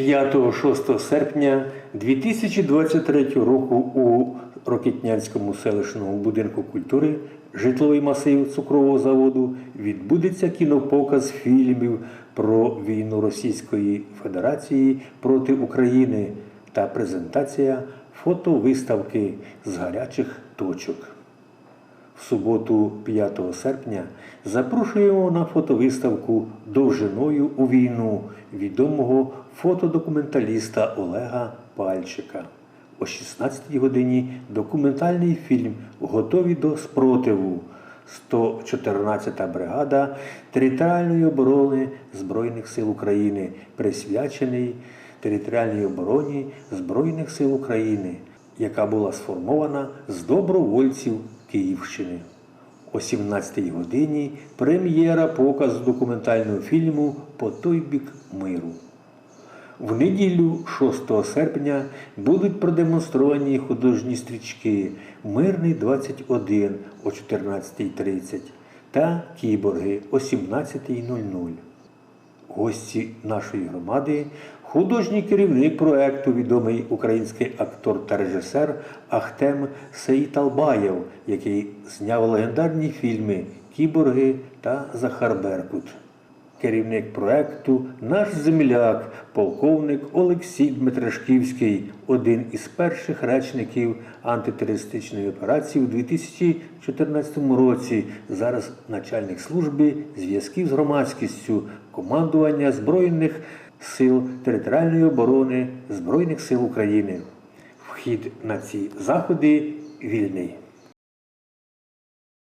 5-6 серпня 2023 року у Рокітнянському селищному будинку культури житловий масив цукрового заводу відбудеться кінопоказ фільмів про війну Російської Федерації проти України та презентація фотовиставки з гарячих точок. В суботу 5 серпня запрошуємо на фотовиставку довжиною у війну відомого фотодокументаліста Олега Пальчика. О 16 годині документальний фільм Готові до спротиву. 114-та бригада територіальної оборони Збройних сил України, присвячений територіальній обороні Збройних сил України, яка була сформована з добровольців Київщини. О 17-й годині прем'єра показу документального фільму По той бік миру. В неділю 6 серпня будуть продемонстровані художні стрічки Мирний 21 о 14.30 та Кіборги о 17.00. Гості нашої громади, художній керівник проекту, відомий український актор та режисер Ахтем Сеїталбаєв, який зняв легендарні фільми Кіборги та Захар Беркут. Керівник проекту наш земляк, полковник Олексій Дмитрашківський, один із перших речників антитерористичної операції у 2014 році. Зараз начальник служби зв'язків з громадськістю, командування Збройних сил територіальної оборони Збройних сил України. Вхід на ці заходи вільний.